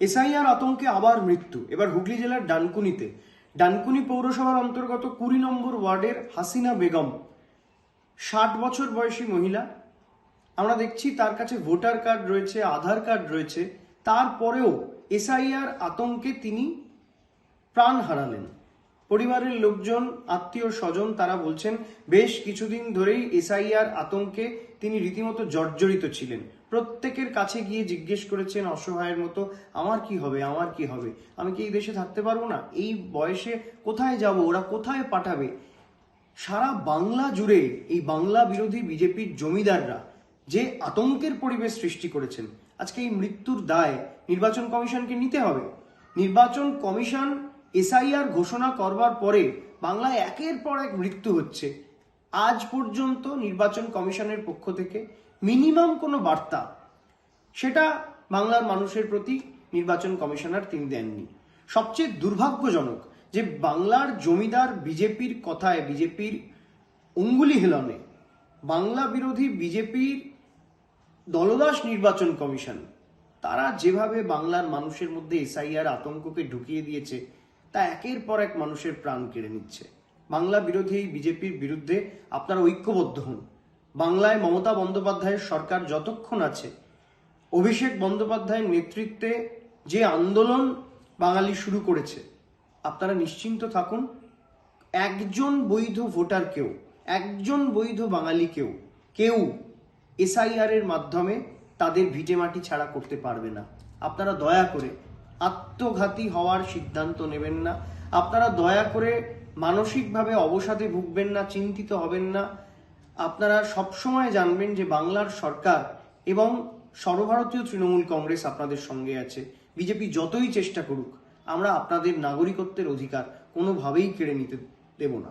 SIR আতঙ্কে আবার মৃত্যু। এবার হুগলি জেলার ডানকুনিতে। ডানকুনি পৌরসভার অন্তর্গত কুড়ি নম্বর ওয়ার্ডের হাসিনা বেগম, ষাট বছর বয়সী মহিলা। আমরা দেখছি তার কাছে ভোটার কার্ড রয়েছে, আধার কার্ড রয়েছে। তারপরেও এসআইআর আতঙ্কে তিনি প্রাণ হারালেন। পরিবারের লোকজন, আত্মীয় স্বজন তারা বলছেন, বেশ কিছুদিন ধরেই এসআইআর আতঙ্কে তিনি রীতিমতো জর্জরিত ছিলেন। প্রত্যেকের কাছে গিয়ে জিজ্ঞেস করেছেন অসহায়ের মতো, আমার কি হবে? আমার কি হবে? আমি কি এই দেশে থাকতে পারব না? এই বয়সে কোথায় যাব? ওরা কোথায় পাঠাবে? সারা বাংলা জুড়ে এই বাংলা বিরোধী বিজেপির জমিদাররা যে আতঙ্কের পরিবেশ সৃষ্টি করেছেন, আজকে এই মৃত্যুর দায় নির্বাচন কমিশনকে নিতে হবে। নির্বাচন কমিশন এসআইআর ঘোষণা করবার পরে বাংলায় একের পর এক মৃত্যু হচ্ছে। আজ পর্যন্ত নির্বাচন কমিশনের পক্ষ থেকে মিনিমাম কোনো বার্তা সেটা বাংলার মানুষের প্রতি নির্বাচন কমিশনার তিনি দেননি। সবচেয়ে দুর্ভাগ্যজনক যে বাংলার জমিদার বিজেপির কথায়, বিজেপির অঙ্গুলি হেলনে বাংলা বিরোধী বিজেপির দলদাস নির্বাচন কমিশন, তারা যেভাবে বাংলার মানুষের মধ্যে এসআইআর আতঙ্ককে ঢুকিয়ে দিয়েছে, তা একের পর এক মানুষের প্রাণ কেড়ে নিচ্ছে। বাংলা বিরোধী বিজেপির বিরুদ্ধে আপনারা ঐক্যবদ্ধ হন। বাংলায় মমতা বন্দ্যোপাধ্যায়ের সরকার যতক্ষণ আছে, অভিষেক বন্দ্যোপাধ্যায়ের নেতৃত্বে যে আন্দোলন বাঙালি শুরু করেছে, আপনারা নিশ্চিন্ত থাকুন, একজন বৈধ ভোটার কেউ, একজন বৈধ বাঙালি কেউ কেউ এসআইআর এর মাধ্যমে তাদের ভিটেমাটি ছাড়া করতে পারবে না। আপনারা দয়া করে আত্মঘাতী হওয়ার সিদ্ধান্ত নেবেন না। আপনারা দয়া করে মানসিকভাবে অবসাদে ভুগবেন না, চিন্তিত হবেন না। আপনারা সবসময় জানবেন যে বাংলার সরকার এবং সর্বভারতীয় তৃণমূল কংগ্রেস আপনাদের সঙ্গে আছে। বিজেপি যতই চেষ্টা করুক, আমরা আপনাদের নাগরিকত্বের অধিকার কোনোভাবেই কেড়ে নিতে দেব না।